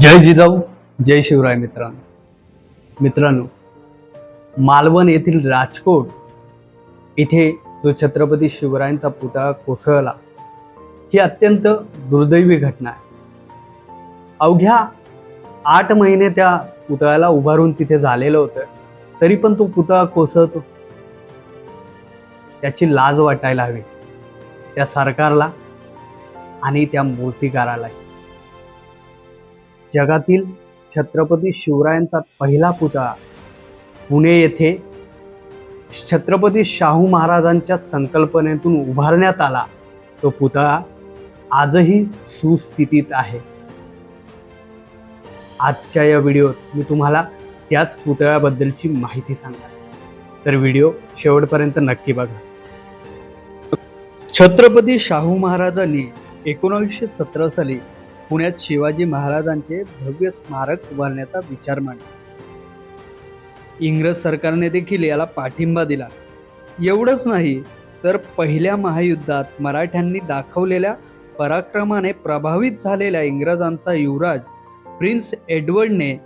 जय जिजाऊ जय शिवराय मित्रांनो. मित्रांनो मालवण येथील राजकोट इथे जो छत्रपती शिवरायांचा पुतळा कोसळला ही अत्यंत दुर्दैवी घटना आहे. अवघ्या आठ महिने त्या पुतळ्याला उभारून तिथे झालेलं होतं तरी पण तो पुतळा कोसळतो. त्याची लाज वाटायला हवी त्या सरकारला आणि त्या मूर्तिकारालाही. जगातील छत्रपती शिवरायांचा पहिला पुतळा. पुणे येथे छत्रपती शाहू महाराजांच्या संकल्पनेतून उभारण्यात आला. तो पुतळा आजही सुस्थितीत आहे. आजच्या या व्हिडिओत मी तुम्हाला त्याच पुतळ्याबद्दलची माहिती सांगणार तर व्हिडिओ शेवटपर्यंत नक्की बघा. छत्रपती शाहू महाराजांनी एकोणावीसशे सतरा साली पुण्यात शिवाजी महाराजांचे भव्य स्मारक उभारण्याचा विचार मांडला. इंग्रज सरकारने देखील याला पाठिंबा दिला. एवढंच नाही तर पहिल्या महायुद्धात मराठ्यांनी दाखवलेल्या पराक्रमाने प्रभावित झालेल्या इंग्रजांचा युवराज प्रिन्स एडवर्डने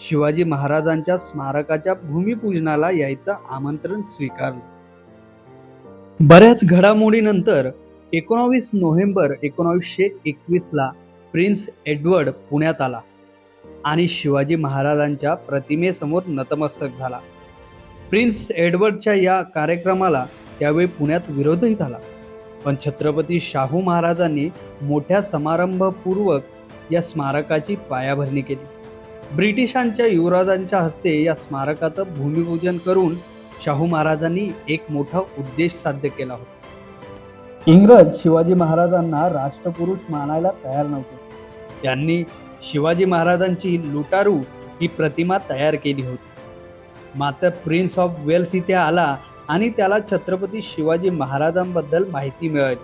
शिवाजी महाराजांच्या स्मारकाच्या भूमिपूजनाला यायचं आमंत्रण स्वीकारलं. बऱ्याच घडामोडीनंतर एकोणावीस नोव्हेंबर एकोणावीसशे एकवीसला प्रिन्स एडवर्ड पुण्यात आला आणि शिवाजी महाराजांच्या प्रतिमेसमोर नतमस्तक झाला. प्रिन्स एडवर्डच्या या कार्यक्रमाला त्यावेळी पुण्यात विरोधही झाला. पण छत्रपती शाहू महाराजांनी मोठ्या समारंभपूर्वक या स्मारकाची पायाभरणी केली. ब्रिटिशांच्या युवराजांच्या हस्ते या स्मारकाचं भूमिपूजन करून शाहू महाराजांनी एक मोठा उद्देश साध्य केला होता. इंग्रज शिवाजी महाराजांना राष्ट्रपुरुष मानायला तयार नव्हते. त्यांनी शिवाजी महाराजांची लुटारू ही प्रतिमा तयार केली होती. मात्र प्रिन्स ऑफ वेल्स इथे आला आणि त्याला छत्रपती शिवाजी महाराजांबद्दल माहिती मिळाली.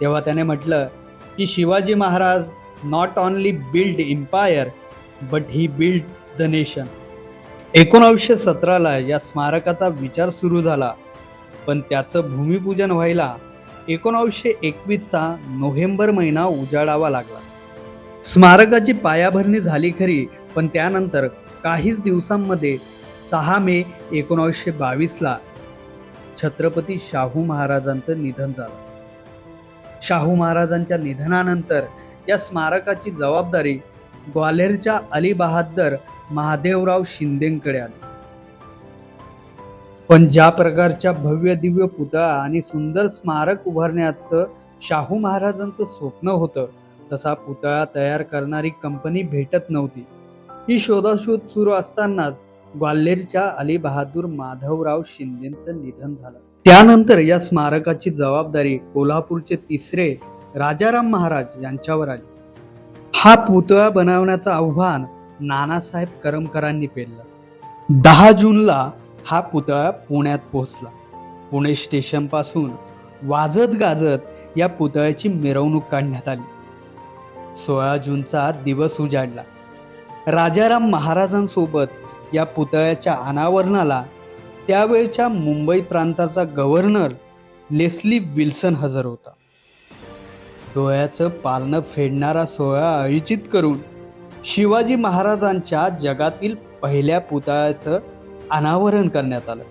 तेव्हा त्याने म्हटलं की Shivaji Maharaj not only build empire but he build the nation एकोणावीसशे सतराला या स्मारकाचा विचार सुरू झाला. पण त्याचं भूमिपूजन व्हायला एकोणावीसशे एकवीसचा नोव्हेंबर महिना उजाडावा लागला. स्मारकाची पायाभरणी झाली खरी पण त्यानंतर काहीच दिवसांमध्ये सहा मे एकोणावीसशे बावीसला छत्रपती शाहू महाराजांचं निधन झालं. शाहू महाराजांच्या निधनानंतर या स्मारकाची जबाबदारी ग्वाल्हेरच्या अली बहादर महादेवराव शिंदेकडे आली. पण ज्या प्रकारच्या भव्य दिव्य पुतळा आणि सुंदर स्मारक उभारण्याचं शाहू महाराजांचं स्वप्न होतं तसा पुतळा तयार करणारी कंपनी भेटत नव्हती. ही शोधाशोध सुरू असतानाच ग्वाल्हेरच्या अली बहादूर माधवराव शिंदेचं निधन झालं. त्यानंतर या स्मारकाची जबाबदारी कोल्हापूरचे तिसरे राजाराम महाराज यांच्यावर आली. हा पुतळा बनवण्याचं आव्हान नानासाहेब करमकरांनी पेललं. दहा जूनला हा पुतळा पुण्यात पोहोचला. पुणे स्टेशनपासून वाजत गाजत या पुतळ्याची मिरवणूक काढण्यात आली. सोळा जूनचा दिवस उजाडला. राजाराम महाराजांसोबत या पुतळ्याच्या अनावरणाला त्यावेळच्या मुंबई प्रांताचा गव्हर्नर लेस्ली विल्सन हजर होता. डोळ्याचं पालनं फेडणारा सोहळा आयोजित करून शिवाजी महाराजांच्या जगातील पहिल्या पुतळ्याचं अनावरण करण्यात आलं.